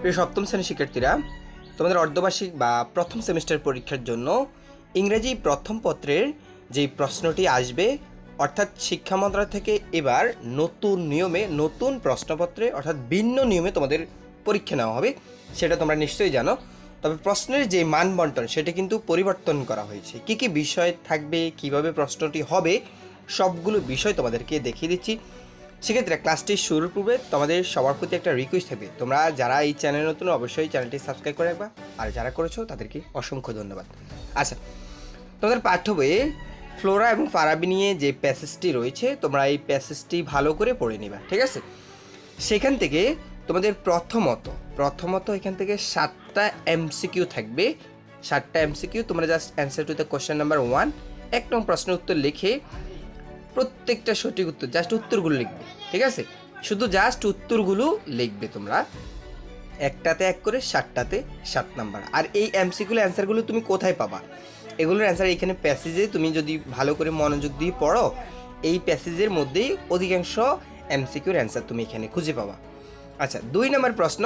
প্রিয় সপ্তম শ্রেণির শিক্ষার্থীরা, তোমাদের অর্ধবার্ষিক বা প্রথম সেমিস্টার পরীক্ষার জন্য ইংরেজি প্রথম পত্রের যেই প্রশ্নটি আসবে, অর্থাৎ শিক্ষা মন্ত্রণালয় থেকে এবার নতুন নিয়মে নতুন প্রশ্নপত্রে, অর্থাৎ ভিন্ন নিয়মে তোমাদের পরীক্ষা নেওয়া হবে, সেটা তোমরা নিশ্চয়ই জানো। তবে প্রশ্নের যে মান বন্টন সেটা কিন্তু পরিবর্তন করা হয়েছে। কী কী বিষয় থাকবে, কীভাবে প্রশ্নটি হবে, সবগুলো বিষয় তোমাদেরকে দেখিয়ে দিচ্ছি। সেক্ষেত্রে ক্লাসটি শুরুর পূর্বে তোমাদের সবার প্রতি একটা রিকোয়েস্ট থাকবে। তোমরা যারা এই চ্যানেল নতুন, অবশ্যই চ্যানেলটি সাবস্ক্রাইব করে রাখবা। আর যারা করেছ, তাদেরকে অসংখ্য ধন্যবাদ। আচ্ছা তোমাদের পাঠ্য বইয়ে ফ্লোরা এবং ফারাবি নিয়ে যে প্যাসেজটি রয়েছে, তোমরা এই প্যাসেজটি ভালো করে পড়ে নিবা, ঠিক আছে? সেখান থেকে তোমাদের প্রথমত প্রথমত এখান থেকে সাতটা এমসিকিউ থাকবে। সাতটা এমসিকিউ তোমরা just answer to the question number one এক নং প্রশ্নের উত্তর লিখে প্রত্যেকটা সঠিক উত্তর জাস্ট উত্তরগুলো লিখবে, ঠিক আছে? শুধু জাস্ট উত্তরগুলো লিখবে তোমরা। একটাতে এক করে, সাতটাতে সাত নাম্বার। আর এই এমসিগুলো অ্যান্সারগুলো তুমি কোথায় পাবা? এগুলোর অ্যান্সার এখানে প্যাসেজে তুমি যদি ভালো করে মনোযোগ দিয়ে পড়ো, এই প্যাসেজের মধ্যেই অধিকাংশ এমসিকিউর অ্যান্সার তুমি এখানে খুঁজে পাবা। আচ্ছা দুই নম্বর প্রশ্ন,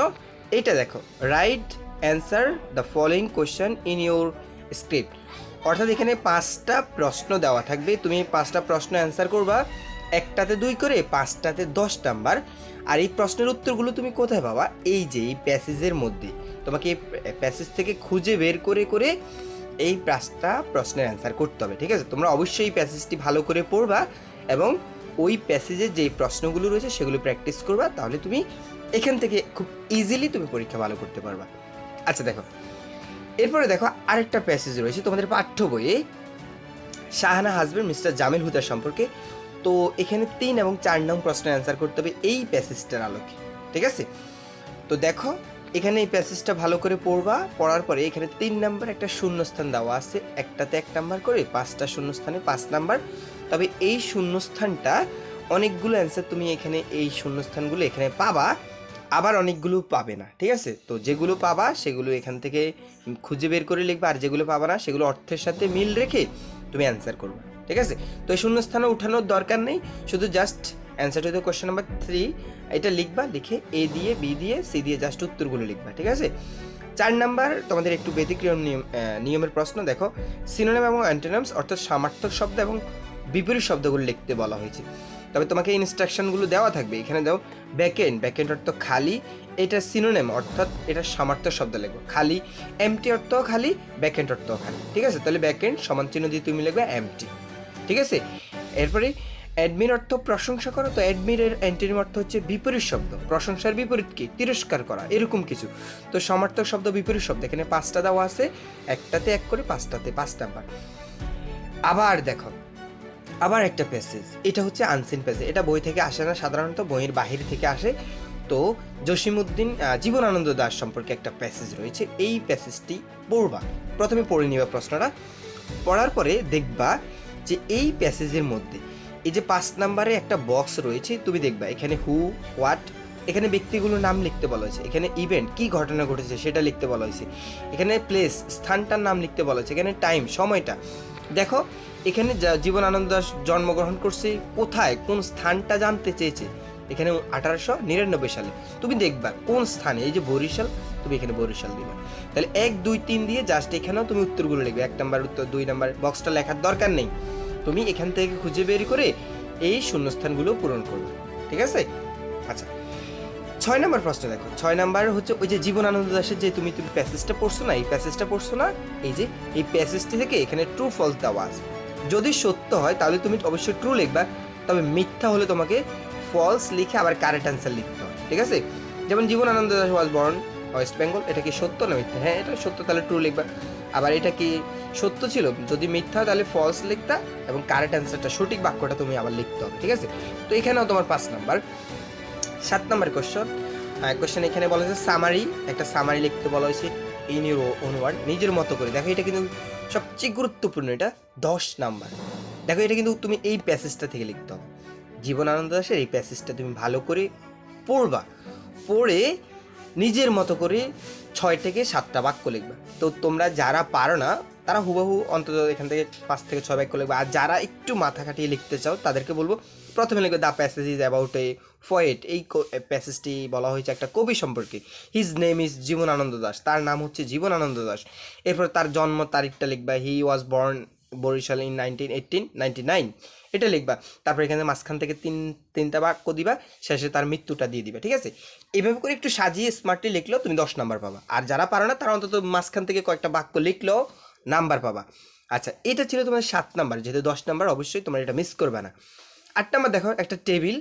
এইটা দেখো। Write answer the following question in your script অর্থাৎ এখানে পাঁচটা প্রশ্ন দেওয়া থাকবে। তুমি পাঁচটা প্রশ্ন অ্যান্সার করবা, একটাতে দুই করে, পাঁচটাতে দশ নাম্বার। আর এই প্রশ্নের উত্তরগুলো তুমি কোথায় পাবা? এই যে, এই প্যাসেজের মধ্যে। তোমাকে প্যাসেজ থেকে খুঁজে বের করে করে এই পাঁচটা প্রশ্নের অ্যান্সার করতে হবে, ঠিক আছে? তোমরা অবশ্যই এই প্যাসেজটি ভালো করে পড়বা এবং ওই প্যাসেজের যে প্রশ্নগুলো রয়েছে সেগুলো প্র্যাকটিস করবা, তাহলে তুমি এখান থেকে খুব ইজিলি তুমি পরীক্ষা ভালো করতে পারবা। আচ্ছা দেখো। এরপরে দেখো আরেকটা প্যাসেজ রয়েছে তোমাদের পাঠ্য বইয়ে। শাহানা হাজবেন্ড মিস্টার জামিল হুদার সম্পর্কে। তো এখানে তিন এবং চার নং প্রশ্নের অ্যান্সার করতে হবে এই প্যাসেজটার আলোকে, ঠিক আছে? তো দেখো, এখানে এই প্যাসেজটা ভালো করে পড়বা, পড়ার পরে এখানে তিন নাম্বার একটা শূন্যস্থান দেওয়া আছে, একটাতে এক নাম্বার করে, পাঁচটা শূন্যস্থানে পাঁচ নাম্বার। তবে এই শূন্যস্থানটা অনেকগুলো অ্যান্সার তুমি এখানে, এই শূন্যস্থানগুলো এখানে পাবা। আবার অনেকগুলো পাবে না, ঠিক আছে? তো যেগুলো পাবা, সেগুলো এখান থেকে খুঁজে বের করে লিখবা, আর যেগুলো পাবা না, সেগুলো অর্থের সাথে মিল রেখে তুমি অ্যান্সার করবে, ঠিক আছে? তো এই শূন্যস্থানে উঠানোর দরকার নেই, শুধু just answer to the question number three এটা লিখবা, লিখে এ দিয়ে বি দিয়ে সি দিয়ে জাস্ট উত্তরগুলো লিখবা, ঠিক আছে? চার নাম্বার, তোমাদের একটু ব্যতিক্রম নিয়ম নিয়মের প্রশ্ন, দেখো সিনোনিম এবং অ্যান্টোনামস অর্থাৎ সামার্থক শব্দ এবং বিপরীত শব্দগুলো লিখতে বলা হয়েছে। তবে তোমাকে ইনস্ট্রাকশনগুলো দেওয়া থাকবে। এখানে দাও ব্যাকেন্ড ব্যাকেন্ড অর্থ খালি, এটা সিনোনেম অর্থাৎ এটা সামার্থক শব্দ লিখব খালি এমটি অর্থ খালি ব্যাকেন্ড অর্থ খালি। ঠিক আছে? তাহলে ব্যাকেন্ড সমান চিহ্ন দিয়ে তুমি লিখবে এমটি ঠিক আছে? এরপরে অ্যাডমিন অর্থ প্রশংসা করো। তো অ্যাডমিনের অ্যান্টিনিম অর্থ হচ্ছে বিপরীত শব্দ। প্রশংসার বিপরীত কি? তিরস্কার করা, এরকম কিছু। তো সমার্থক শব্দ, বিপরীত শব্দ। এখানে পাঁচটা দেওয়া আছে। একটাতে এক করে পাঁচটাতে পাঁচ নাম্বার আবার দেখো আবার একটা প্যাসেজ। এটা হচ্ছে আনসিন প্যাসেজ। এটা বই থেকে আসে না, সাধারণত বইয়ের বাহির থেকে আসে। তো জসিমউদ্দিন জীবনানন্দ দাস সম্পর্কে একটা প্যাসেজ রয়েছে। এই প্যাসেজটি পড়বা। প্রথমে পড়ে নিবা প্রশ্নটা। পড়ার পরে দেখবা যে এই প্যাসেজের মধ্যে এই যে পাঁচ নাম্বারে একটা বক্স রয়েছে, তুমি দেখবা এখানে হু, হোয়াট, এখানে ব্যক্তিগুলোর নাম লিখতে বলা হয়েছে। এখানে ইভেন্ট, কি ঘটনা ঘটেছে সেটা লিখতে বলা হয়েছে। এখানে প্লেস, স্থানটার নাম লিখতে বলা হয়েছে। এখানে টাইম, সময়টা। দেখো এখানে যা- জীবনানন্দ দাস জন্মগ্রহণ করছে, কোথায়, কোন স্থানটা জানতে চেয়েছে? এখানে আঠারোশো নিরানব্বই সালে। তুমি দেখবা কোন স্থানে, এই যে বরিশাল, তুমি এখানে বরিশাল দিবা। তাহলে এক, দুই, তিন দিয়ে জাস্ট এখানেও তুমি উত্তরগুলো লিখবে। এক নাম্বার উত্তর, দুই নাম্বার বক্সটা লেখার দরকার নেই। তুমি এখান থেকে খুঁজে বের করে এই শূন্যস্থানগুলো পূরণ করবে। ঠিক আছে? আচ্ছা ছয় নম্বর প্রশ্ন দেখো। ছয় নাম্বার হচ্ছে ওই যে জীবনানন্দ দাসের যে তুমি তুমি প্যাসেজটা পড়ছো না, এই প্যাসেজটা পড়ছো না, এই যে, এই প্যাসেজটি থেকে এখানে ট্রু ফলস দেওয়া আছে। যদি সত্য হয়, তাহলে তুমি অবশ্যই ট্রু লিখবা। তবে মিথ্যা হলে তোমাকে ফলস লিখে আবার কারেক্ট অ্যান্সার লিখতে হবে, ঠিক আছে? যেমন Jibanananda Das was born West Bengal এটা কি সত্য না মিথ্যা? হ্যাঁ এটা সত্য, তাহলে ট্রু লিখবা। আবার এটা কি সত্য ছিল? যদি মিথ্যা হয়, তাহলে ফলস লিখতা এবং কারেক্ট অ্যান্সারটা সঠিক বাক্যটা তুমি আবার লিখতে হবে, ঠিক আছে? তো এখানেও তোমার পাঁচ নাম্বার। সাত নাম্বার কোশ্চেন কোশ্চেন এখানে বলা হয়েছে সামারি একটা সামারি লিখতে বলা হয়েছে। ইন ইউর ওন ওয়ার্ড নিজের মতো করে। দেখো, এটা কিন্তু সবচেয়ে গুরুত্বপূর্ণ, এটা দশ নাম্বার। দেখো, এটা কিন্তু তুমি এই প্যাসেজটা থেকে লিখতে হবে। জীবনানন্দ দাসের এই প্যাসেজটা তুমি ভালো করে পড়বা। পড়ে নিজের মতো করে ছয় থেকে সাতটা বাক্য লিখবা। তো তোমরা যারা পারো না, তারা হুবহু অন্তত এখান থেকে পাঁচ থেকে ছয় বাক্য লিখবে। আর যারা একটু মাথা খাটিয়ে লিখতে চাও, তাদেরকে বলব, প্রথমে লিখবে the passage is about a poet এই প্যাসেজটি বলা হয়েছে একটা কবি সম্পর্কে। His name is Jibanananda Das. তার নাম হচ্ছে জীবনানন্দ দাস। এরপর তার জন্ম তারিখটা লিখবা। He was born Barisal in nineteen eighteen ninety nine এটা লিখবা। তারপর এখানে মাঝখান থেকে তিন, তিনটা বাক্য দিবা। শেষে তার মৃত্যুটা দিয়ে দিবা। ঠিক আছে? এইভাবে করে একটু সাজিয়ে স্মার্টলি লিখলেও তুমি দশ নাম্বার পাবা। আর যারা পারো না, তারা অন্তত মাঝখান থেকে কয়েকটা বাক্য লিখলেও নাম্বার পাবা। আচ্ছা এটা ছিল তোমার সাত নাম্বার। যেহেতু দশ নাম্বার, অবশ্যই তোমার এটা মিস করবে না। আট নাম্বার দেখো, একটা টেবিল।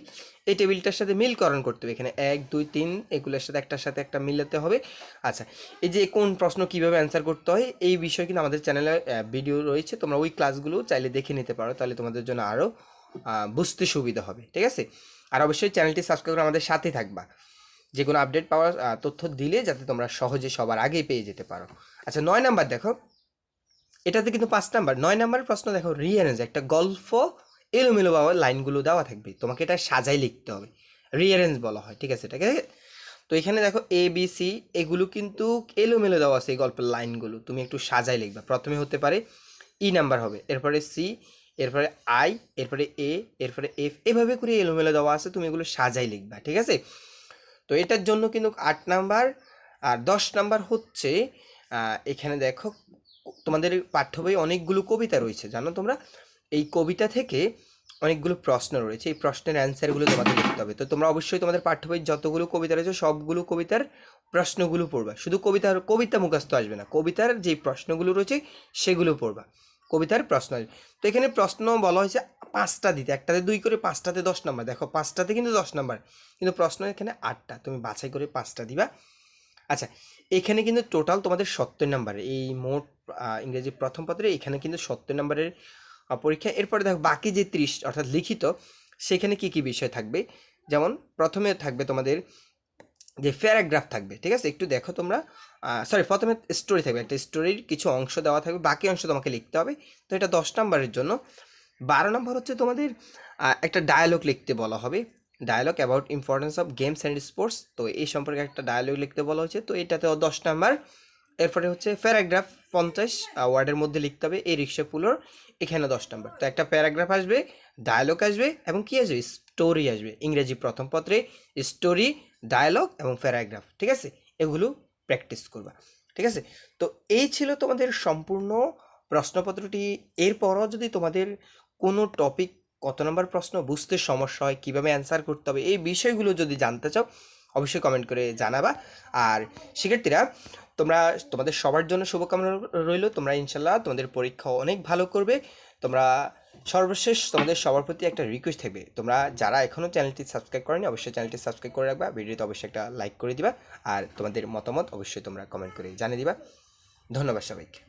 এই টেবিলটার সাথে মিলকরণ করতে হবে। এখানে এক, দুই, তিন এগুলোর সাথে একটার সাথে একটা মিলাতে হবে। আচ্ছা এই যে কোন প্রশ্ন কীভাবে অ্যান্সার করতে হয়, এই বিষয়ে কিন্তু আমাদের চ্যানেলে ভিডিও রয়েছে। তোমরা ওই ক্লাসগুলো চাইলে দেখে নিতে পারো, তাহলে তোমাদের জন্য আরও বুঝতে সুবিধা হবে, ঠিক আছে? আর অবশ্যই চ্যানেলটি সাবস্ক্রাইব করে আমাদের সাথে থাকবা। যে কোনো আপডেট পাওয়ার তথ্য দিলে যাতে তোমরা সহজে সবার আগেই পেয়ে যেতে পারো। আচ্ছা নয় নাম্বার দেখো। এটাতে কিন্তু পাঁচ নাম্বার। নয় নাম্বার প্রশ্ন দেখো রিয়ারেঞ্জ একটা গল্প এলোমেলো বাবা লাইনগুলো দেওয়া থাকবে। তোমাকে এটা সাজাই লিখতে হবে। রিয়ারেঞ্জ বলা হয়, ঠিক আছে? এটাকে? তো এখানে দেখো এ বি সি এগুলো কিন্তু এলোমেলো দেওয়া আছে এই গল্পের লাইনগুলো। তুমি একটু সাজাই লিখবা। প্রথমে হতে পারে ই নাম্বার হবে, এরপরে সি এরপরে আই এরপরে এ এরপরে এফ এভাবে করে এলোমেলো দেওয়া আছে, তুমি এগুলো সাজাই লিখবা, ঠিক আছে? তো এটার জন্য কিন্তু আট নাম্বার আর দশ নাম্বার হচ্ছে এখানে দেখো তোমাদের পাঠ্য বই অনেকগুলো কবিতা রয়েছে, জানো তোমরা? এই কবিতা থেকে অনেকগুলো প্রশ্ন রয়েছে। এই প্রশ্নের অ্যান্সারগুলো তোমাদের লিখতে হবে। তো তোমরা অবশ্যই তোমাদের পাঠ্য বই যতগুলো কবিতা রয়েছে, সবগুলো কবিতার প্রশ্নগুলো পড়বা। শুধু কবিতার, কবিতা মুখস্থ আসবে না। কবিতার যে প্রশ্নগুলো রয়েছে, সেগুলো পড়বা। কবিতার প্রশ্ন আসবে। তো এখানে প্রশ্ন বলা হয়েছে পাঁচটা দিতে। একটাতে দুই করে, পাঁচটাতে দশ নাম্বার। দেখো, পাঁচটাতে কিন্তু দশ নাম্বার। কিন্তু প্রশ্ন এখানে আটটা। তুমি বাছাই করে পাঁচটা দিবা। আচ্ছা এখানে কিন্তু টোটাল তোমাদের সত্তর নাম্বার এই মোট ইংরেজি প্রথম পত্রে এখানে কিন্তু সত্তর নাম্বারের পরীক্ষা। এরপরে দেখো, বাকি যে ত্রিশ অর্থাৎ লিখিত, সেখানে কি কি বিষয় থাকবে? যেমন, প্রথমে থাকবে তোমাদের যে প্যারাগ্রাফ থাকবে, ঠিক আছে? একটু দেখো তোমরা। সরি প্রথমে স্টোরি থাকবে। একটা স্টোরির কিছু অংশ দেওয়া থাকবে। বাকি অংশ তোমাকে লিখতে হবে। তো এটা দশ নম্বরের জন্য। বারো নম্বর হচ্ছে তোমাদের একটা ডায়ালগ লিখতে বলা হবে। Dialogue about importance of games and sports তো এই সম্পর্কে একটা ডায়ালগ লিখতে বলা হয়েছে। তো এটাতেও দশ নাম্বার। এরপরে হচ্ছে প্যারাগ্রাফ পঞ্চাশ ওয়ার্ডের মধ্যে লিখতে হবে এই রিক্সাপুলোর এখানে দশ নম্বর। তো একটা প্যারাগ্রাফ আসবে, ডায়ালগ আসবে এবং কি আসবে? স্টোরি আসবে। ইংরেজি প্রথম পত্রে স্টোরি, ডায়ালগ এবং প্যারাগ্রাফ। ঠিক আছে? এগুলো প্র্যাকটিস করবা। ঠিক আছে? তো এই ছিল তোমাদের সম্পূর্ণ প্রশ্নপত্রটি। এরপরও যদি তোমাদের কোনো টপিক কত নম্বর প্রশ্ন, বুঝতে সমস্যা হয়, কীভাবে অ্যান্সার করতে হবে, এই বিষয়গুলো যদি জানতে চাও অবশ্যই কমেন্ট করে জানাবা। আর শিক্ষার্থীরা, তোমরা, তোমাদের সবার জন্য শুভকামনা রইল। তোমরা ইনশাল্লাহ তোমাদের পরীক্ষা অনেক ভালো করবে। তোমরা সর্বশেষ তোমাদের সবার প্রতি একটা রিকোয়েস্ট থাকবে। তোমরা যারা এখনও চ্যানেলটি সাবস্ক্রাইব করেনি, অবশ্যই চ্যানেলটি সাবস্ক্রাইব করে রাখবা। ভিডিওতে অবশ্যই একটা লাইক করে দিবা। আর তোমাদের মতামত অবশ্যই তোমরা কমেন্ট করে জানিয়ে দিবা। ধন্যবাদ সবাইকে।